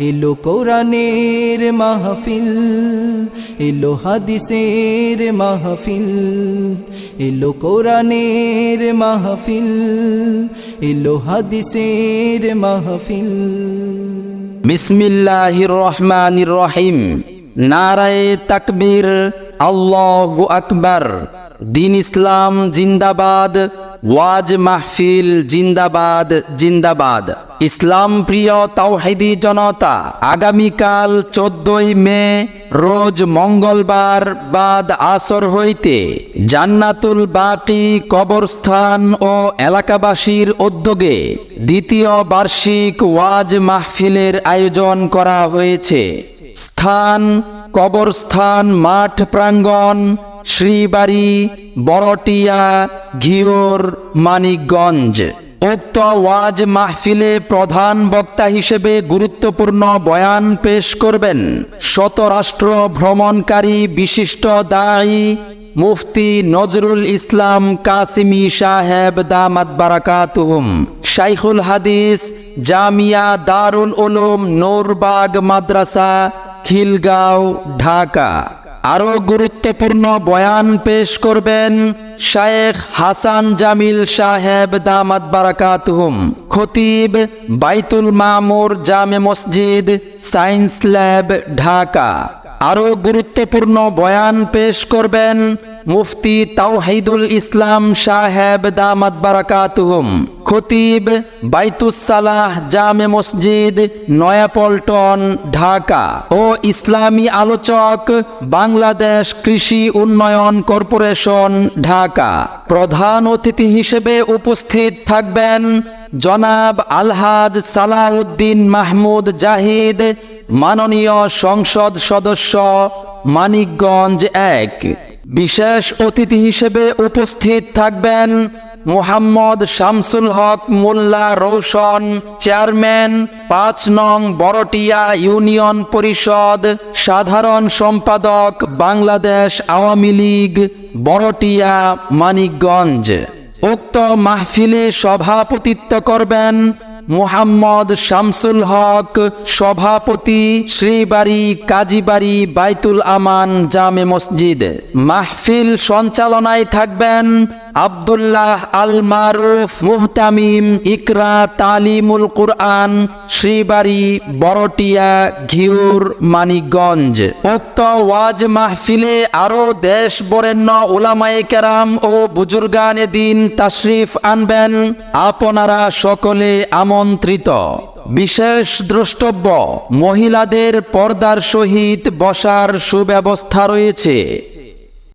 এলো কোরআনের মাহফিল, এলো হাদিসের মাহফিল, এলো কোরআনের মাহফিল, এলো হাদিসের মাহফিল। বিসমিল্লাহির রহমানির রহিম। নারায়ে তাকবীর, আল্লাহু আকবার। দিন ইসলাম জিন্দাবাদ। ওয়াজ মাহফিল জিন্দাবাদ জিন্দাবাদ। ইসলাম প্রিয় তাওহিদি জনতা, আগামীকাল চোদ্দই মে, রোজ মঙ্গলবার বাদ আসর হইতে জান্নাতুল বাকি কবরস্থান ও এলাকাবাসীর উদ্যোগে দ্বিতীয় বার্ষিক ওয়াজ মাহফিলের আয়োজন করা হয়েছে। স্থান, কবরস্থান, মাঠ প্রাঙ্গণ শ্রীবাড়ি, বড়টিয়া, ঘিওর, মানিকগঞ্জ। উক্ত ওয়াজ মাহফিলে প্রধান বক্তা হিসেবে গুরুত্বপূর্ণ বয়ান পেশ করবেন শতরাষ্ট্র ভ্রমণকারী বিশিষ্ট দায়ী মুফতি নজরুল ইসলাম কাসিমি সাহেব দামাত বারাকাতুহুম। শাইখুল হাদিস, জামিয়া দারুল উলুম, নোরবাগ মাদ্রাসা, খিলগাঁও, ঢাকা। আরও গুরুত্বপূর্ণ বয়ান পেশ করবেন শায়েখ হাসান জামিল সাহেব দামাত বারাকাতুহুম, খতিব বাইতুল মামুর জামে মসজিদ সায়েন্স ল্যাব, ঢাকা। আরও গুরুত্বপূর্ণ বয়ান পেশ করবেন মুফতি তাওহিদুল ইসলাম সাহেব দামাত বারাকাতুহুম। খতিব বাইতুসালাহ জামে মসজিদ, নয়াপল্টন, ঢাকা। ও ইসলামী আলোচক, বাংলাদেশ কৃষি উন্নয়ন কর্পোরেশন, ঢাকা। প্রধান অতিথি হিসেবে উপস্থিত থাকবেন জনাব আলহাজ সালাউদ্দিন মাহমুদ জাহিদ, মাননীয় সংসদ সদস্য, মানিকগঞ্জ এক। বিশেষ অতিথি হিসেবে উপস্থিত থাকবেন মোহাম্মদ শামসুল হক মোল্লা রৌশন চেয়ারম্যান, পাঁচ নং বড়টিয়া ইউনিয়ন পরিষদ, সাধারণ সম্পাদক বাংলাদেশ আওয়ামী লীগ, বড়টিয়া মানিকগঞ্জ। উক্ত মাহফিলে সভাপতিত্ব করবেন মুহাম্মদ শামসুল হক সভাপতি শ্রীবাড়ি কাজীবাড়ি বাইতুল আমান জামে মসজিদ। মাহফিল সঞ্চালনায় থাকবেন আব্দুল্লাহ আল মারুফ মুহতামিম ইকরা তালিমুল কুরআন, শ্রীবাড়ি, বড়টিয়া ঘিউর মানিকগঞ্জ। উক্ত ওয়াজ মাহফিলে আরও দেশ বরেণ্য ওলামায়ে কেরাম ও বুজুর্গানে দিন তাশরিফ আনবেন আপনারা সকলে আমন্ত্রিত। বিশেষ দ্রষ্টব্য, মহিলাদের পর্দার সহিত বসার সুব্যবস্থা রয়েছে।